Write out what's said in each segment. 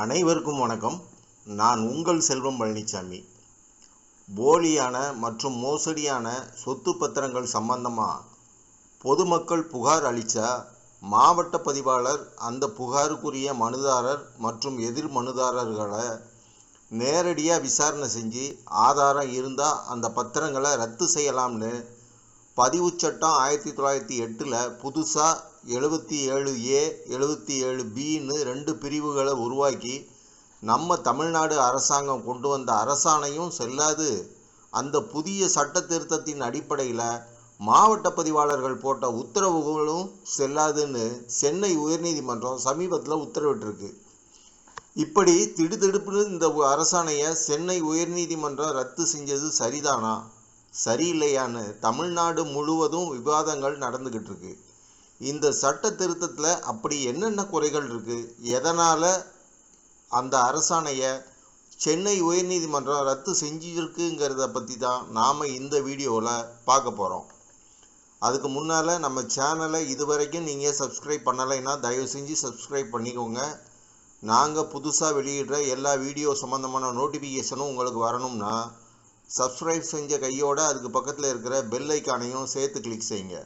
அனைவருக்கும் வணக்கம். நான் உங்கள் செல்வம் பழனிசாமி போலியான மற்றும் மோசடியான சொத்து பத்திரங்கள் சம்பந்தமாக பொதுமக்கள் புகார் அளித்தா மாவட்ட பதிவாளர் அந்த புகாருக்குரிய மனுதாரர் மற்றும் எதிர் மனுதாரர்களை நேரடியாக விசாரணை செஞ்சு ஆதாரம் இருந்தால் அந்த பத்திரங்களை ரத்து செய்யலாம்னு பதிவுச் சட்டம் ஆயிரத்தி தொள்ளாயிரத்தி எட்டில் புதுசாக எழுபத்தி ஏழு ஏ எழுபத்தி ஏழு பின்னு ரெண்டு பிரிவுகளை உருவாக்கி நம்ம தமிழ்நாடு அரசாங்கம் கொண்டு வந்த அரசாணையும் செல்லாது. அந்த புதிய சட்ட திருத்தத்தின் அடிப்படையில் மாவட்ட பதிவாளர்கள் போட்ட உத்தரவுகளும் செல்லாதுன்னு சென்னை உயர்நீதிமன்றம் சமீபத்தில் உத்தரவிட்டிருக்கு. இப்படி திடுதிடுப்புன்னு இந்த அரசாணையை சென்னை உயர்நீதிமன்றம் ரத்து செஞ்சது சரிதானா? சரியில்லையான்னு தமிழ்நாடு முழுவதும் விவாதங்கள் நடந்துக்கிட்டு இருக்கு இந்த சட்ட திருத்தத்தில் அப்படி என்னென்ன குறைகள் இருக்குது எதனால் அந்த அரசாணையை சென்னை உயர்நீதிமன்றம் ரத்து செஞ்சிருக்குங்கிறத பற்றி தான் நாம் இந்த வீடியோவில் பார்க்க போகிறோம் அதுக்கு முன்னால் நம்ம சேனலை இது வரைக்கும் நீங்கள் சப்ஸ்கிரைப் பண்ணலைன்னா தயவு செஞ்சு சப்ஸ்கிரைப் பண்ணிக்கோங்க. நாங்கள் புதுசாக வெளியிடுற எல்லா வீடியோ சம்மந்தமான நோட்டிஃபிகேஷனும் உங்களுக்கு வரணும்னா சப்ஸ்கிரைப் செஞ்ச கையோடு அதுக்கு பக்கத்தில் இருக்கிற பெல் ஐக்கானையும் சேர்த்து கிளிக் செய்யுங்க.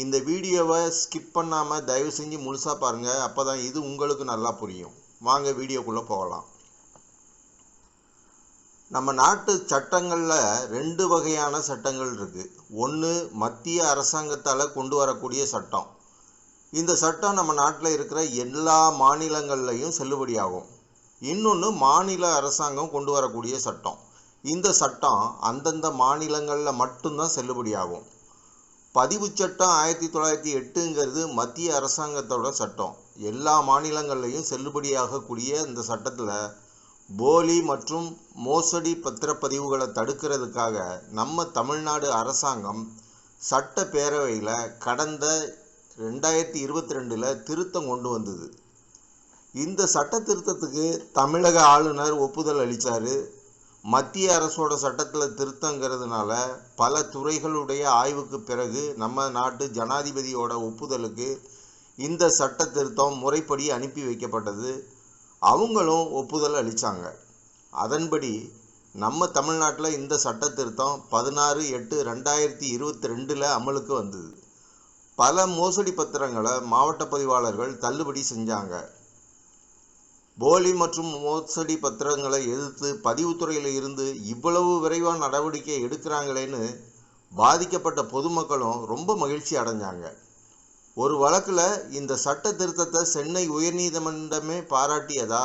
இந்த வீடியோவை ஸ்கிப் பண்ணாமல் தயவு செஞ்சு முழுசாக பாருங்கள் அப்போ தான் இது உங்களுக்கு நல்லா புரியும். வாங்க வீடியோக்குள்ளே போகலாம். நம்ம நாட்டு சட்டங்களில் ரெண்டு வகையான சட்டங்கள் இருக்குது ஒன்று மத்திய அரசாங்கத்தால் கொண்டு வரக்கூடிய சட்டம். இந்த சட்டம் நம்ம நாட்டில் இருக்கிற எல்லா மாநிலங்கள்லையும் செல்லுபடியாகும். இன்னொன்று மாநில அரசாங்கம் கொண்டு வரக்கூடிய சட்டம். இந்த சட்டம் அந்தந்த மாநிலங்களில் மட்டும்தான் செல்லுபடியாகும். பதிவு சட்டம் ஆயிரத்தி தொள்ளாயிரத்தி எட்டுங்கிறது மத்திய அரசாங்கத்தோட சட்டம். எல்லா மாநிலங்கள்லையும் செல்லுபடியாகக்கூடிய இந்த சட்டத்தில் போலி மற்றும் மோசடி பத்திரப்பதிவுகளை தடுக்கிறதுக்காக நம்ம தமிழ்நாடு அரசாங்கம் சட்டப்பேரவையில் கடந்த ரெண்டாயிரத்தி இருபத்தி ரெண்டில் திருத்தம் கொண்டு வந்தது. இந்த சட்ட திருத்தத்துக்கு தமிழக ஆளுநர் ஒப்புதல் அளித்தார் மத்திய அரசோட சட்டத்தில் திருத்தங்கிறதுனால பல துறைகளுடைய ஆய்வுக்கு பிறகு நம்ம நாட்டு ஜனாதிபதியோட ஒப்புதலுக்கு இந்த சட்ட திருத்தம் முறைப்படி அனுப்பி வைக்கப்பட்டது. அவங்களும் ஒப்புதல் அளித்தாங்க அதன்படி நம்ம தமிழ்நாட்டில் இந்த சட்ட திருத்தம் பதினாறு எட்டு ரெண்டாயிரத்தி இருபத்தி ரெண்டில் அமலுக்கு வந்தது. பல மோசடி பத்திரங்களை மாவட்ட பதிவாளர்கள் தள்ளுபடி செஞ்சாங்க. போலி மற்றும் மோசடி பத்திரங்களை எதிர்த்து பதிவுத்துறையில் இருந்து இவ்வளவு விரைவாக நடவடிக்கை எடுக்கிறாங்களேன்னு பாதிக்கப்பட்ட பொதுமக்களும் ரொம்ப மகிழ்ச்சி அடைஞ்சாங்க. ஒரு வழக்கில் இந்த சட்ட திருத்தத்தை சென்னை உயர்நீதிமன்றமே பாராட்டியதா?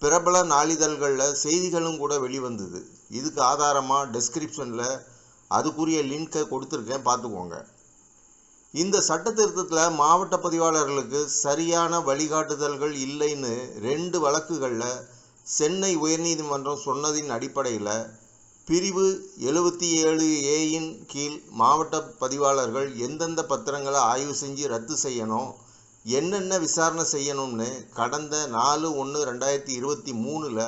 பிரபல நாளிதழ்களில் செய்திகளும் கூட வெளிவந்தது. இதுக்கு ஆதாரமாக டெஸ்கிரிப்ஷனில் அதுக்குரிய லிங்கை கொடுத்துருக்கேன் பார்த்துக்கோங்க. இந்த சட்ட திருத்தத்தில் மாவட்ட பதிவாளர்களுக்கு சரியான வழிகாட்டுதல்கள் இல்லைன்னு ரெண்டு வழக்குகளில் சென்னை உயர்நீதிமன்றம் சொன்னதின் அடிப்படையில் பிரிவு எழுபத்தி ஏழு ஏயின் கீழ் மாவட்ட பதிவாளர்கள் எந்தெந்த பத்திரங்களை ஆய்வு செஞ்சு ரத்து செய்யணும் என்னென்ன விசாரணை செய்யணும்னு கடந்த நாலு ஒன்று ரெண்டாயிரத்தி இருபத்தி மூணில்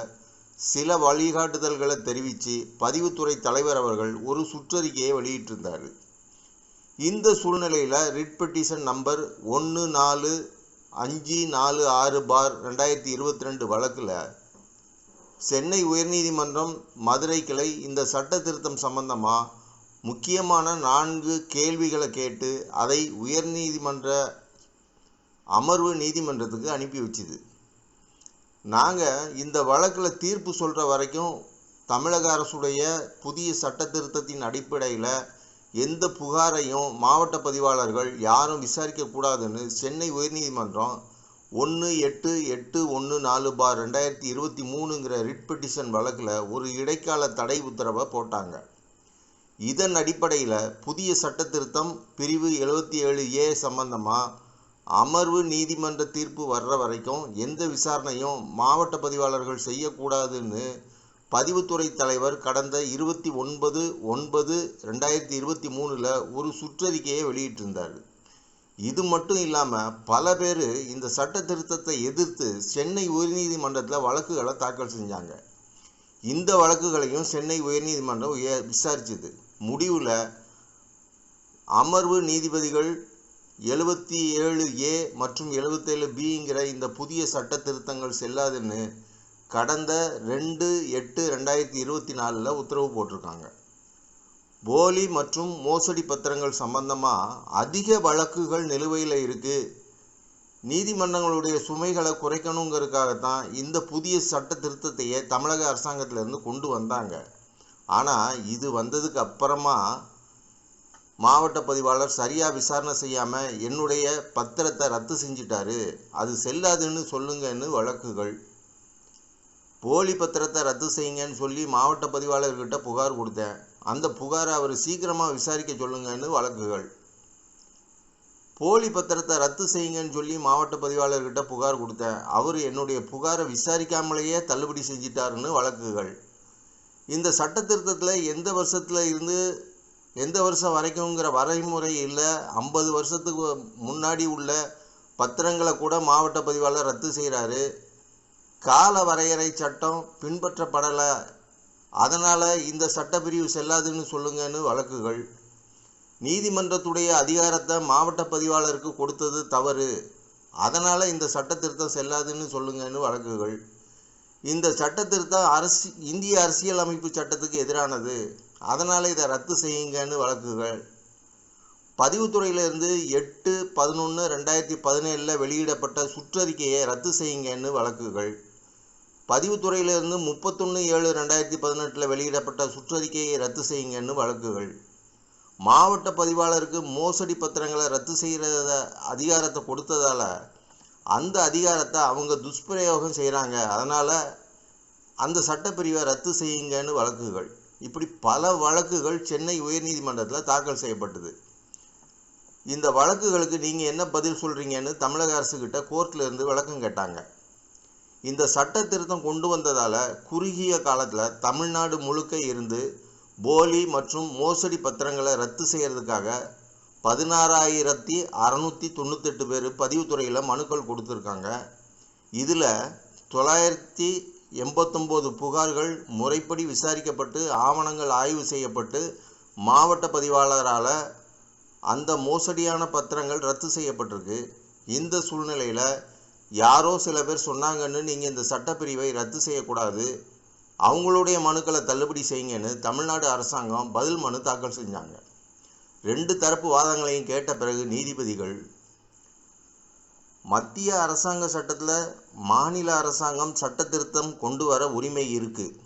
சில வழிகாட்டுதல்களை தெரிவித்து பதிவுத்துறை தலைவர் அவர்கள் ஒரு சுற்றறிக்கையை வெளியிட்டிருந்தார். இந்த சூழ்நிலையில் ரிட் பெட்டிஷன் நம்பர் ஒன்று நாலு அஞ்சு நாலு ஆறு பார் ரெண்டாயிரத்தி இருபத்தி ரெண்டு வழக்கில் சென்னை உயர்நீதிமன்றம் மதுரை கிளை இந்த சட்ட திருத்தம் சம்பந்தமாக முக்கியமான நான்கு கேள்விகளை கேட்டு அதை உயர்நீதிமன்ற அமர்வு நீதிமன்றத்துக்கு அனுப்பி வச்சுது. நாங்கள் இந்த வழக்கில் தீர்ப்பு சொல்கிற வரைக்கும் தமிழக அரசுடைய புதிய சட்ட திருத்தத்தின் அடிப்படையில் எந்த புகாரையும் மாவட்ட பதிவாளர்கள் யாரும் விசாரிக்கக்கூடாதுன்னு சென்னை உயர்நீதிமன்றம் ஒன்று எட்டு எட்டு ஒன்று நாலு பார் ரெண்டாயிரத்தி இருபத்தி மூணுங்கிற ரிட் பெட்டிஷன் வழக்கில் ஒரு இடைக்கால தடை உத்தரவை போட்டாங்க. இதன் அடிப்படையில் புதிய சட்ட திருத்தம் பிரிவு எழுபத்தி ஏழு ஏ சம்பந்தமாக அமர்வு நீதிமன்ற தீர்ப்பு வர்ற வரைக்கும் எந்த விசாரணையும் மாவட்ட பதிவாளர்கள் செய்யக்கூடாதுன்னு பதிவுத்துறை தலைவர் கடந்த இருபத்தி ஒன்பது ஒன்பது ரெண்டாயிரத்தி இருபத்தி மூணில் ஒரு சுற்றறிக்கையை வெளியிட்டிருந்தார். இது மட்டும் இல்லாமல் பல பேர் இந்த சட்ட திருத்தத்தை எதிர்த்து சென்னை உயர்நீதிமன்றத்தில் வழக்குகளை தாக்கல் செஞ்சாங்க. இந்த வழக்குகளையும் சென்னை உயர்நீதிமன்றம் உய விசாரிச்சது. முடிவில் அமர்வு நீதிபதிகள் எழுபத்தி ஏழு ஏ மற்றும் எழுபத்தேழு பிங்கிற இந்த புதிய சட்ட திருத்தங்கள் செல்லாதுன்னு கடந்த ரெண்டு எட்டு ரெண்டாயிரத்தி இருபத்தி நாலில் உத்தரவு போட்டிருக்காங்க. போலி மற்றும் மோசடி பத்திரங்கள் சம்பந்தமாக அதிக வழக்குகள் நிலுவையில் இருக்குது நீதிமன்றங்களுடைய சுமைகளை குறைக்கணுங்கிறதுக்காகத்தான் இந்த புதிய சட்ட திருத்தத்தையே தமிழக அரசாங்கத்திலேருந்து கொண்டு வந்தாங்க. ஆனால் இது வந்ததுக்கு அப்புறமா மாவட்ட பதிவாளர் சரியாக விசாரணை செய்யாமல் என்னுடைய பத்திரத்தை ரத்து செஞ்சிட்டாரு. அது செல்லாதுன்னு சொல்லுங்கன்னு வழக்குகள் போலி பத்திரத்தை ரத்து செய்யுங்கன்னு சொல்லி மாவட்ட பதிவாளர்கிட்ட புகார் கொடுத்தேன். அந்த புகாரை அவர் சீக்கிரமாக விசாரிக்க சொல்லுங்கன்னு வழக்குகள். போலி பத்திரத்தை ரத்து செய்யுங்கன்னு சொல்லி மாவட்ட பதிவாளர்கிட்ட புகார் கொடுத்தேன். அவர் என்னுடைய புகாரை விசாரிக்காமலேயே தள்ளுபடி செஞ்சிட்டாருன்னு வழக்குகள். இந்த சட்ட திருத்தத்தில் எந்த வருஷத்தில் இருந்து எந்த வருஷம் வரைக்குங்கிற வரைமுறை இல்லை. ஐம்பது வருஷத்துக்கு முன்னாடி உள்ள பத்திரங்களை கூட மாவட்ட பதிவாளர் ரத்து செய்கிறாரு கால வரையறை சட்டம் பின்பற்றப்படலை. அதனால் இந்த சட்டப்பிரிவு செல்லாதுன்னு சொல்லுங்கன்னு வழக்குகள். நீதிமன்றத்துடைய அதிகாரத்தை மாவட்ட பதிவாளருக்கு கொடுத்தது தவறு. அதனால் இந்த சட்ட திருத்தம் செல்லாதுன்னு சொல்லுங்கன்னு வழக்குகள். இந்த சட்ட திருத்தம் அரசி இந்திய அரசியல் அமைப்பு சட்டத்துக்கு எதிரானது. அதனால் இதை ரத்து செய்யுங்கன்னு வழக்குகள். பதிவுத்துறையிலிருந்து எட்டு பதினொன்று ரெண்டாயிரத்தி பதினேழில் வெளியிடப்பட்ட சுற்றறிக்கையை ரத்து செய்யுங்கன்னு வழக்குகள். பதிவுத்துறையிலிருந்து முப்பத்தொன்று ஏழு ரெண்டாயிரத்தி பதினெட்டில் வெளியிடப்பட்ட சுற்றறிக்கையை ரத்து செய்யுங்கன்னு வழக்குகள். மாவட்ட பதிவாளருக்கு மோசடி பத்திரங்களை ரத்து செய்கிறத அதிகாரத்தை கொடுத்ததால் அந்த அதிகாரத்தை அவங்க துஷ்பிரயோகம் செய்கிறாங்க அதனால் அந்த சட்டப்பிரிவை ரத்து செய்யுங்கன்னு வழக்குகள். இப்படி பல வழக்குகள் சென்னை உயர்நீதிமன்றத்தில் தாக்கல் செய்யப்பட்டது. இந்த வழக்குகளுக்கு நீங்கள் என்ன பதில் சொல்கிறீங்கன்னு தமிழக அரசுக்கிட்ட கோர்ட்டில் இருந்து விளக்கம் கேட்டாங்க. இந்த சட்ட திருத்தம் கொண்டு வந்ததால் குறுகிய காலத்தில் தமிழ்நாடு முழுக்க இருந்து போலி மற்றும் மோசடி பத்திரங்களை ரத்து செய்கிறதுக்காக பதினாறாயிரத்தி அறநூற்றி தொண்ணூத்தெட்டு பேர் பதிவுத்துறையில் மனுக்கள் கொடுத்துருக்காங்க. இதில் தொள்ளாயிரத்தி எண்பத்தொம்போது புகார்கள் முறைப்படி விசாரிக்கப்பட்டு ஆவணங்கள் ஆய்வு செய்யப்பட்டு மாவட்ட பதிவாளரால் அந்த மோசடியான பத்திரங்கள் ரத்து செய்யப்பட்டிருக்கு. இந்த சூழ்நிலையில் யாரோ சில பேர் சொன்னாங்கன்னு நீங்கள் இந்த சட்டப்பிரிவை ரத்து செய்யக்கூடாது. அவங்களுடைய மனுக்களை தள்ளுபடி செய்யுங்கன்னு தமிழ்நாடு அரசாங்கம் பதில் மனு தாக்கல் செஞ்சாங்க. ரெண்டு தரப்பு வாதங்களையும் கேட்ட பிறகு நீதிபதிகள் மத்திய அரசாங்க சட்டத்தில் மாநில அரசாங்கம் சட்ட திருத்தம் கொண்டு வர உரிமை இருக்குது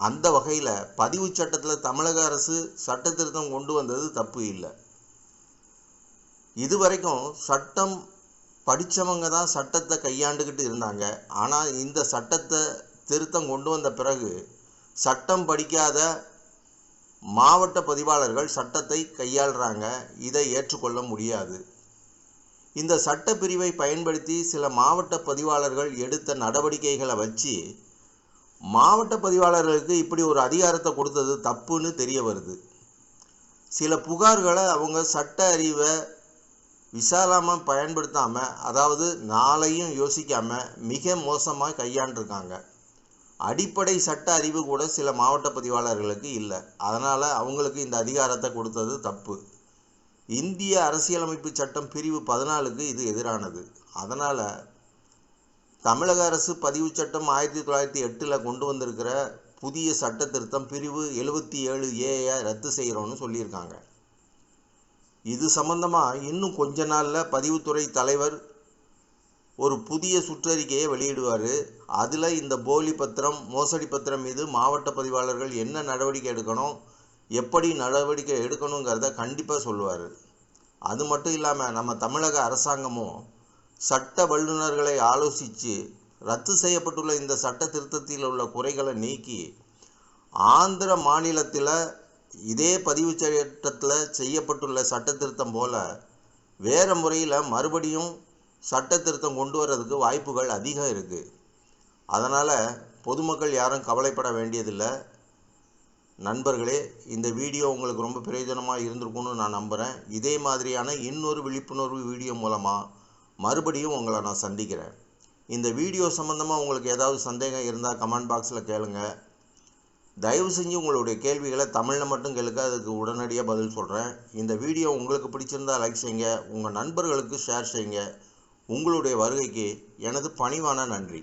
அந்த வகையில் பதிவு சட்டத்தில் தமிழக அரசு சட்ட திருத்தம் கொண்டு வந்தது தப்பு இல்லை. இதுவரைக்கும் சட்டம் படித்தவங்க தான் சட்டத்தை கையாண்டுக்கிட்டு இருந்தாங்க. ஆனால் இந்த சட்டத்தை திருத்தம் கொண்டு வந்த பிறகு சட்டம் படிக்காத மாவட்ட பதிவாளர்கள் சட்டத்தை கையாளுறாங்க. இதை ஏற்றுக்கொள்ள முடியாது. இந்த சட்டப்பிரிவை பயன்படுத்தி சில மாவட்ட பதிவாளர்கள் எடுத்த நடவடிக்கைகளை வச்சு மாவட்ட பதிவாளர்களுக்கு இப்படி ஒரு அதிகாரத்தை கொடுத்தது தப்புன்னு தெரிய வருது. சில புகார்களை அவங்க சட்ட அறிவை விசாலமாக பயன்படுத்தாமல் அதாவது நாளையும் யோசிக்காமல் மிக மோசமாக கையாண்டிருக்காங்க. அடிப்படை சட்ட அறிவு கூட சில மாவட்ட பதிவாளர்களுக்கு இல்லை. அதனால் அவங்களுக்கு இந்த அதிகாரத்தை கொடுத்தது தப்பு. இந்திய அரசியலமைப்பு சட்டம் பிரிவு பதினாலுக்கு இது எதிரானது. அதனால் தமிழக அரசு பதிவு சட்டம் ஆயிரத்தி தொள்ளாயிரத்தி எட்டில் கொண்டு வந்திருக்கிற புதிய சட்ட திருத்தம் பிரிவு எழுபத்தி ஏழு ஏஐ ரத்து செய்கிறோன்னு சொல்லியிருக்காங்க. இது சம்பந்தமாக இன்னும் கொஞ்ச நாளில் பதிவுத்துறை தலைவர் ஒரு புதிய சுற்றறிக்கையை வெளியிடுவார். அதில் இந்த போலி பத்திரம் மோசடி பத்திரம் மீது மாவட்ட பதிவாளர்கள் என்ன நடவடிக்கை எடுக்கணும் எப்படி நடவடிக்கை எடுக்கணுங்கிறத கண்டிப்பாக சொல்லுவார். அது மட்டும் இல்லாமல் நம்ம தமிழக அரசாங்கமும் சட்ட வல்லுநர்களை ஆலோசித்து ரத்து செய்யப்பட்டுள்ள இந்த சட்ட திருத்தத்தில் உள்ள குறைகளை நீக்கி ஆந்திர மாநிலத்தில் இதே பதிவு சட்டத்தில் செய்யப்பட்டுள்ள சட்ட திருத்தம் போல வேறு முறையில் மறுபடியும் சட்ட திருத்தம் கொண்டு வர்றதுக்கு வாய்ப்புகள் அதிகம் இருக்குது அதனால் பொதுமக்கள் யாரும் கவலைப்பட வேண்டியதில்லை. நண்பர்களே இந்த வீடியோ உங்களுக்கு ரொம்ப பிரயோஜனமாக இருந்திருக்கும்னு நான் நம்புகிறேன் இதே மாதிரியான இன்னொரு விழிப்புணர்வு வீடியோ மூலமாக மறுபடியும் உங்களை நான் சந்திக்கிறேன். இந்த வீடியோ சம்மந்தமாக உங்களுக்கு ஏதாவது சந்தேகம் இருந்தால் கமெண்ட் பாக்ஸில் கேளுங்கள் தயவு செஞ்சு உங்களுடைய கேள்விகளை தமிழில் மட்டும் கேளுக்க அதுக்கு உடனடியாக பதில் சொல்கிறேன் இந்த வீடியோ உங்களுக்கு பிடிச்சிருந்தா லைக் செய்யுங்க உங்கள் நண்பர்களுக்கு ஷேர் செய்யுங்க. உங்களுடைய வருகைக்கு எனது பணிவான நன்றி.